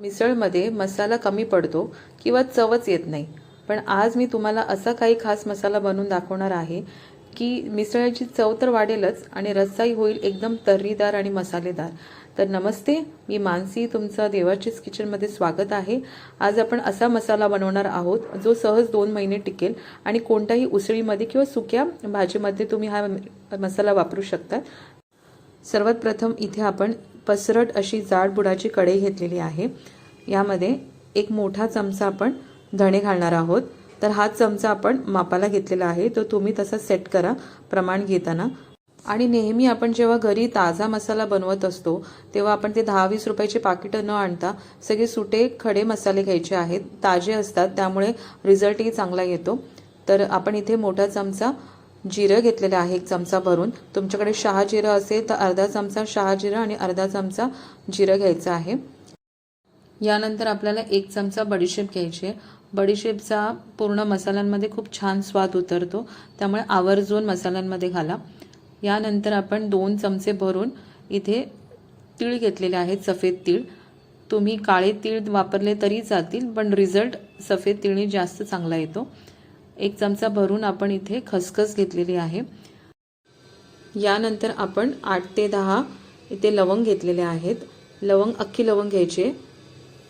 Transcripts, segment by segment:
मिसळमध्ये मसाला कमी पडतो किंवा चवच येत नाही. पण आज मी तुम्हाला असा काही खास मसाला बनवून दाखवणार आहे की मिसळाची चव तर वाढेलच आणि रस्साही होईल एकदम तर्रीदार आणि मसालेदार. तर नमस्ते मी मानसी तुमचं देवाचीच किचनमध्ये स्वागत आहे. आज आपण असा मसाला बनवणार आहोत जो सहज दोन महिने टिकेल आणि कोणत्याही उसळीमध्ये किंवा सुक्या भाजीमध्ये तुम्ही हा मसाला वापरू शकता. सर्वात प्रथम इथे आपण पसरट अशी जाड बुडाची कढई घेतलेली आहे. यामध्ये एक मोठा चमचा आपण धणे घालणार आहोत. तर हा चमचा आपण मापाला घेतलेला आहे. तो तुम्ही तसा सेट करा प्रमाण घेताना. आणि नेहमी आपण जेव्हा घरी ताजा मसाला बनवत असतो तेव्हा आपण ते दहा वीस रुपयाचे पाकिटं न आणता सगळे सुटे खडे मसाले घ्यायचे आहेत. ताजे असतात त्यामुळे रिझल्टही चांगला येतो. तर आपण इथे मोठा चमचा जिरं घेतलेलं आहे एक चमचा भरून. तुमच्याकडे शहा जिरं असेल तर अर्धा चमचा शहा जिरं आणि अर्धा चमचा जिरं घ्यायचं आहे. यानंतर आपल्याला एक चमचा बडीशेप घ्यायची आहे. बडीशेपचा पूर्ण मसाल्यांमध्ये खूप छान स्वाद उतरतो. त्यामुळे आवर्जून मसाल्यांमध्ये घाला. यानंतर आपण दोन चमचे भरून इथे तीळ घेतलेले आहेत सफेद तीळ. तुम्ही काळे तीळ वापरले तरी जातील पण रिझल्ट सफेद तिळणी जास्त चांगला येतो. एक चमचा भरून आपण इथे खसखस घेतलेली आहे. यानंतर आपण आठ ते दहा इथे लवंग घेतलेले आहेत. लवंग अख्खी लवंग घ्यायचे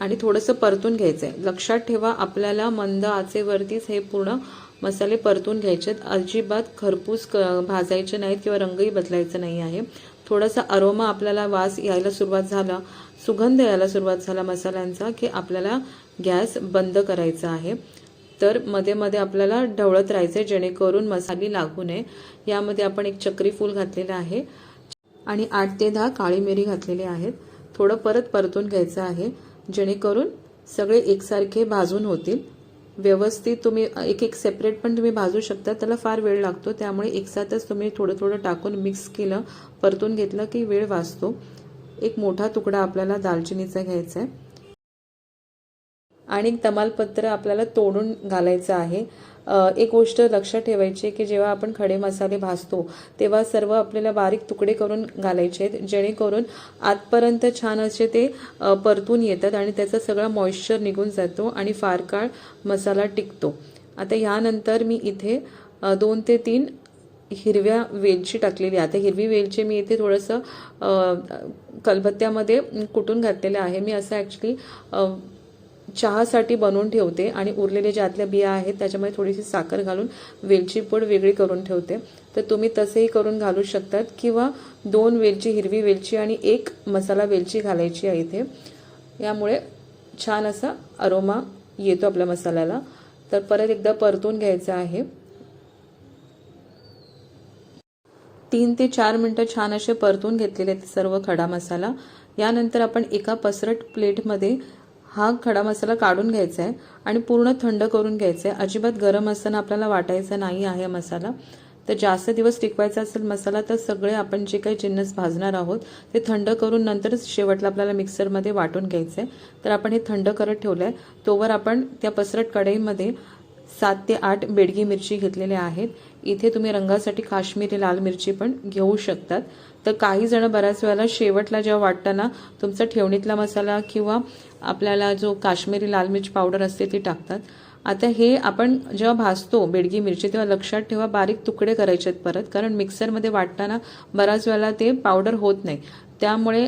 आणि थोडंसं परतून घ्यायचं आहे लक्षात ठेवा आपल्याला मंद आचेवरतीच हे पूर्ण मसाले परतून घ्यायचे आहेत अजिबात खरपूस क भाजायचे नाहीत किंवा रंगही बदलायचा नाही आहे. थोडासा अरोमा आपल्याला वास यायला सुरुवात झाला सुगंध यायला सुरुवात झाला मसाल्यांचा की आपल्याला गॅस बंद करायचा आहे. तर मध्ये मध्ये आपल्याला ढवळत राहायचं जेणेकरून मसाले लागू नये. यामध्ये आपण एक चक्री फूल घातलेलं आहे. आणि आठ ते दहा काळी मिरी घातलेली आहेत. थोडं परत परतून घ्यायचं आहे जेणेकरून सगळे एकसारखे भाजून होतील. व्यवस्थित तुम्ही एक एक सेपरेट पण तुम्ही भाजू शकता. त्याला फार वेळ लागतो त्यामुळे एकसाथच तुम्ही थोडं थोडं टाकून मिक्स केलं परतून घेतलं की वेळ वाचतो. एक मोठा तुकडा आपल्याला दालचिनीचा घ्यायचा आहे आणि तमालपत्र आपल्याला तोडून घालायचं आहे. एक गोष्ट लक्षात ठेवायची की जेव्हा आपण खडे मसाले भाजतो तेव्हा सर्व आपल्याला बारीक तुकडे करून घालायचे आहेत जेणेकरून आतपर्यंत छान असे ते परतून येतात आणि त्याचा सगळा मॉइश्चर निघून जातो आणि फार काळ मसाला टिकतो. आता ह्यानंतर मी इथे दोन ते तीन हिरव्या वेलची टाकलेली आहे. आता हिरवी वेलची मी इथे थोडंसं कलबत्त्यामध्ये कुटून घातलेलं आहे. मी असं ॲक्च्युली चहासाठी बनवून ठेवते आणि उरलेले ज्या आतल्या बिया आहेत त्याच्यामध्ये थोडीशी साखर घालून वेलची पूड वेगळी करून ठेवते. तर तुम्ही तसेही करून घालू शकतात किंवा दोन वेलची हिरवी वेलची आणि एक मसाला वेलची घालायची आहे इथे. यामुळे छान असा अरोमा येतो आपल्या मसाल्याला. तर परत एकदा परतून घ्यायचं आहे. तीन ते चार मिनटं छान असे परतून घेतलेले आहेत सर्व खडा मसाला. यानंतर आपण एका पसरट प्लेटमध्ये हा खडा मसाला काढून घ्यायचा आहे आणि पूर्ण थंड करून घ्यायचा आहे. अजिबात गरम असताना आपल्याला वाटायचा नाही आहे मसाला. तर जास्त दिवस टिकवायचा असेल मसाला तर सगळे आपण जे काही जिन्नस भाजणार आहोत ते थंड करून नंतरच शेवटला आपल्याला मिक्सरमध्ये वाटून घ्यायचं आहे. तर आपण हे थंड करत ठेवलं आहे तोवर आपण त्या पसरट कढईमध्ये सात ते आठ बेडगी मिरची घेतलेल्या आहेत. इथे तुम्ही रंगासाठी काश्मीरी लाल मिरची पण घेऊ शकतात. तर काही जण बऱ्याच वेळेला शेवटला जेव्हा वाटताना तुमचा ठेवणीतला मसाला किंवा आपल्याला जो काश्मीरी लाल मिरची पावडर असते ती टाकतात. आता हे आपण जेव्हा भाजतो बेडगी मिरची तेव्हा लक्षात ठेवा बारीक तुकडे करायचे आहेत परत कारण मिक्सरमध्ये वाटताना बऱ्याच वेळेला ते पावडर होत नाही. त्यामुळे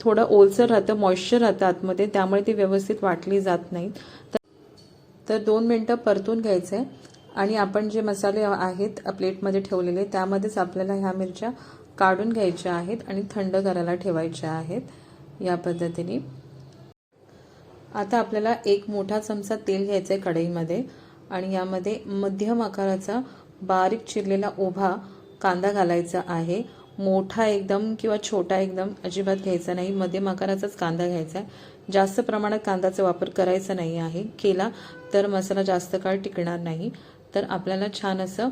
थोडं ओलसर राहतं मॉइश्चर राहतं आतमध्ये त्यामुळे ती व्यवस्थित वाटली जात नाहीत तर दोन मिनटं परतून घ्यायचं आहे आणि आपण जे मसाले आहेत प्लेटमध्ये ठेवलेले त्यामध्येच आपल्याला ह्या मिरच्या काढून घ्यायच्या आहेत आणि थंड करायला ठेवायच्या आहेत या पद्धतीने. आता आपल्याला एक मोठा चमचा तेल घ्यायचं आहे कढईमध्ये आणि यामध्ये मध्यम आकाराचा बारीक चिरलेला उभा कांदा घालायचा आहे. मोठा एकदम किंवा छोटा एकदम अजिबात घ्यायचा नाही. मध्यम आकाराचाच कांदा घ्यायचा आहे. जास्त प्रमाणात कांद्याचा वापर करायचा नाही आहे. केला तर मसाला जास्त काळ टिकणार नाही. तर आपल्याला छान असं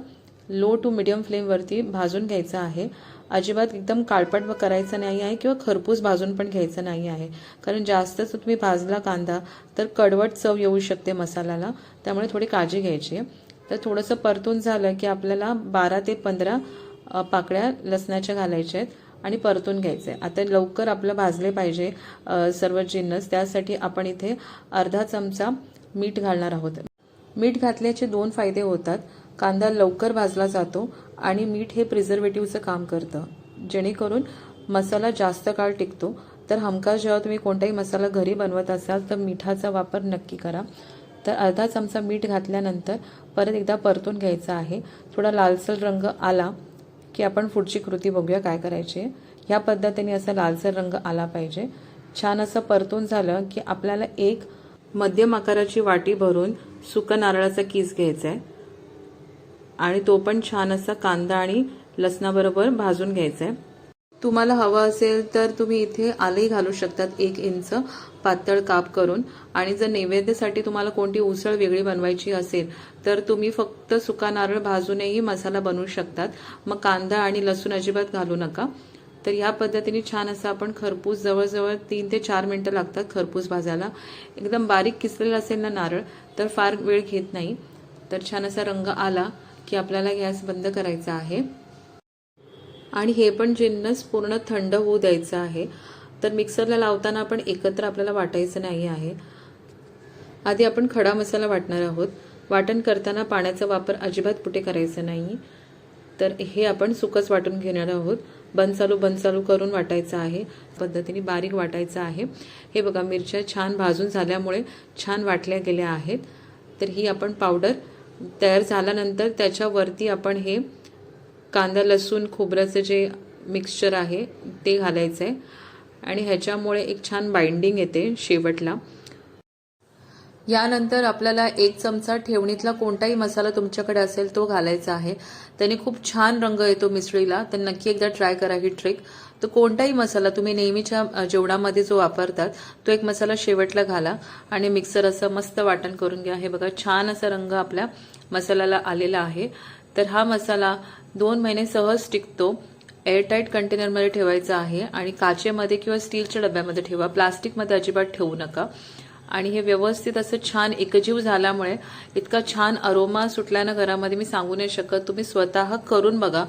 लो टू मिडियम फ्लेमवरती भाजून घ्यायचं आहे. अजिबात एकदम काळपट करायचं नाही आहे किंवा खरपूस भाजून पण घ्यायचं नाही आहे. कारण जास्तच तुम्ही भाजला कांदा तर कडवट चव येऊ शकते मसाल्याला. त्यामुळे थोडी काळजी घ्यायची आहे. तर थोडंसं परतून झालं की आपल्याला बारा ते पंधरा पाकळ्या लसणाच्या घालायच्या आहेत आणि परतून घ्यायचं. आहे आता लवकर आपलं भाजले पाहिजे सर्व जिन्नस. त्यासाठी आपण इथे अर्धा चमचा मीठ घालणार आहोत. मीठ घातल्याचे दोन फायदे होतात. कांदा लवकर भाजला जातो आणि मीठ हे प्रिझर्वेटिव्हचं काम करतं. जेणेकरून मसाला जास्त काळ टिकतो. तर हमखास जेव्हा तुम्ही कोणताही मसाला घरी बनवत असाल तर मिठाचा वापर नक्की करा. तर अर्धा चमचा मीठ घातल्यानंतर परत एकदा परतून घ्यायचा आहे. थोडा लालसर रंग आला की आपण पुढची कृती बघूया काय करायची. आहे ह्या पद्धतीने असा लालसर रंग आला पाहिजे. छान असं परतून झालं की आपल्याला एक मध्यम आकाराची वाटी भरून सुकं नारळाचा किस घ्यायचा आहे आणि तो पण छान असा कांदा आणि लसणाबरोबर भाजून घ्यायचा आहे तुम्हाला हवं असेल तर तुम्ही इथे आलंही घालू शकतात एक इंच पातळ काप करून. आणि जर नैवेद्यासाठी तुम्हाला कोणती उसळ वेगळी बनवायची असेल तर तुम्ही फक्त सुका नारळ भाजूनही मसाला बनवू शकतात. मग कांदा आणि लसूण अजिबात घालू नका. तर ह्या पद्धतीने छान असं आपण खरपूस जवळजवळ तीन ते चार मिनटं लागतात खरपूस भाजायला. एकदम बारीक किसलेला असेल ना नारळ तर फार वेळ घेत नाही. तर छान असा रंग आला की आपल्याला गॅस बंद करायचा आहे. आणि हे पण जिन्नस पूर्ण थंड होऊ द्यायचं आहे. तर मिक्सरला लावताना आपण एकत्र आपल्याला वाटायचं नाही आहे. आधी आपण खडा मसाला वाटणार आहोत. वाटण करताना पाण्याचा वापर अजिबात कुठे करायचा नाही. तर हे आपण सुकच वाटून घेणार आहोत. बंद चालू बंद चालू करून वाटायचं आहे. पद्धतीने बारीक वाटायचं आहे. हे बघा मिरच्या छान भाजून झाल्यामुळे छान वाटल्या गेल्या आहेत. तर ही आपण पावडर तयार झाल्यानंतर त्याच्यावरती आपण हे कांदा लसूण खोबऱ्याचं जे मिक्सचर आहे ते घालायचं आहे आणि ह्याच्यामुळे एक छान बाइंडिंग येते शेवटला. यानंतर आपल्याला एक चमचा ठेवणीतला कोणताही मसाला तुमच्याकडे असेल तो घालायचा आहे. त्याने खूप छान रंग येतो मिसळीला. तर नक्की एकदा ट्राय करा ही ट्रिक तर कोणताही मसाला तुम्ही नेहमीच्या जेवणामध्ये जो वापरतात तो एक मसाला शेवटला घाला आणि मिक्सर असं मस्त वाटण करून घ्या. हे बघा छान असा रंग आपल्या मसाल्याला आलेला आहे. तर हा मसाला दोन महिने सहज टिकतो. एअरटाईट कंटेनरमध्ये ठेवायचा आहे आणि काचेमध्ये किंवा स्टीलच्या डब्यामध्ये ठेवा. प्लास्टिकमध्ये अजिबात ठेवू नका. आणि हे व्यवस्थित असं छान एकजीव झाल्यामुळे इतका छान अरोमा सुटल्यानं घरामध्ये मी सांगू नाही शकत. तुम्ही स्वतः करून बघा.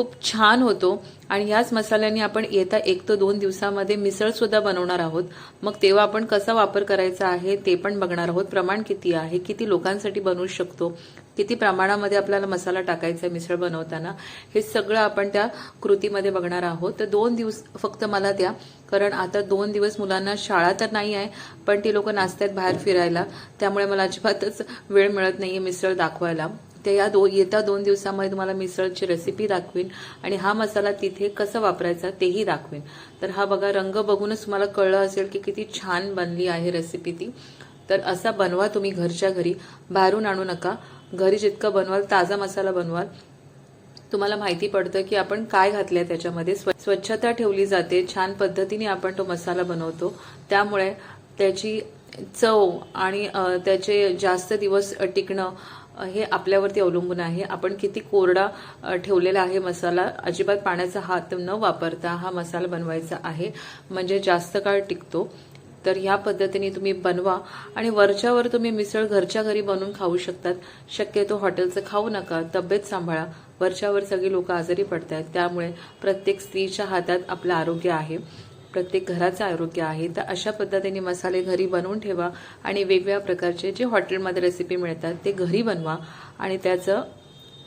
खूप छान होतो. आणि ह्याच मसाल्याने आपण येत्या एक ते दोन दिवसामध्ये मिसळ सुद्धा बनवणार आहोत. मग तेव्हा आपण कसा वापर करायचा आहे ते पण बघणार आहोत. प्रमाण किती आहे किती लोकांसाठी बनवू शकतो किती प्रमाणामध्ये आपल्याला मसाला टाकायचा आहे मिसळ बनवताना हे सगळं आपण त्या कृतीमध्ये बघणार आहोत. तर दोन दिवस फक्त मला द्या कारण आता दोन दिवस मुलांना शाळा तर नाही आहे पण ती लोक नाचतात बाहेर फिरायला त्यामुळे मला अजिबातच वेळ मिळत नाहीये मिसळ दाखवायला. ते या दो येत्या दोन दिवसामध्ये तुम्हाला मिसळची रेसिपी दाखवीन आणि हा मसाला तिथे कसा वापरायचा तेही दाखवीन. तर हा बघा रंग बघूनच तुम्हाला कळलं असेल की किती छान बनली आहे रेसिपी ती. तर असा बनवा तुम्ही घरच्या घरी. बाहेरून आणू नका. घरी जितकं बनवाल ताजा मसाला बनवाल. तुम्हाला माहिती पडतं की आपण काय घातलंय त्याच्यामध्ये. स्व- स्वच्छता ठेवली जाते. छान पद्धतीने आपण तो मसाला बनवतो. त्यामुळे त्याची चव आणि त्याचे जास्त दिवस टिकणं हे आपल्यावरती अवलंबून आहे. आपण किती कोरडा ठेवलेला आहे मसाला अजिबात पाण्याचा हात न वापरता हा मसाला बनवायचा आहे. म्हणजे जास्त काळ टिकतो. तर ह्या पद्धतीने तुम्ही बनवा आणि वरच्यावर तुम्ही मिसळ घरच्या घरी बनवून खाऊ शकतात. शक्यतो हॉटेलचं खाऊ नका तब्येत सांभाळा. वरच्यावर सगळी लोक आजारी पडत आहेत त्यामुळे प्रत्येक स्त्रीच्या हातात आपलं आरोग्य आहे. प्रत्येक घराचं आरोग्य आहे तर अशा पद्धतीने मसाले घरी बनवून ठेवा आणि वेगवेगळ्या प्रकारचे जे हॉटेलमध्ये रेसिपी मिळतात ते घरी बनवा आणि त्याचं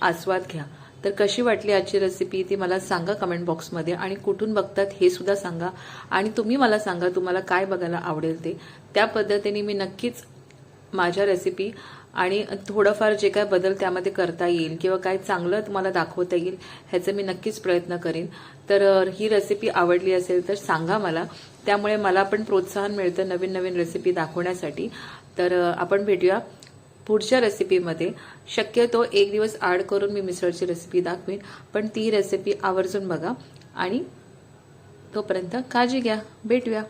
आस्वाद घ्या. तर कशी वाटली आजची रेसिपी ती मला सांगा कमेंट बॉक्समध्ये आणि कुठून बघतात हे सुद्धा सांगा. आणि तुम्ही मला सांगा तुम्हाला काय बघायला आवडेल ते. त्या पद्धतीने मी नक्कीच माझ्या रेसिपी आणि थोडंफार जे काय बदल त्यामध्ये करता येईल किंवा काय चांगलं तुम्हाला दाखवता येईल ह्याचं मी नक्कीच प्रयत्न करेन. तर ही रेसिपी आवडली असेल तर सांगा मला. त्यामुळे मला पण प्रोत्साहन मिळतं नवीन नवीन रेसिपी दाखवण्यासाठी. तर आपण भेटूया पुढच्या रेसिपीमध्ये शक्यतो एक दिवस आड करून मी मिसळची रेसिपी दाखवीन पण ती रेसिपी आवर्जून बघा आणि तोपर्यंत काळजी घ्या. भेटूया.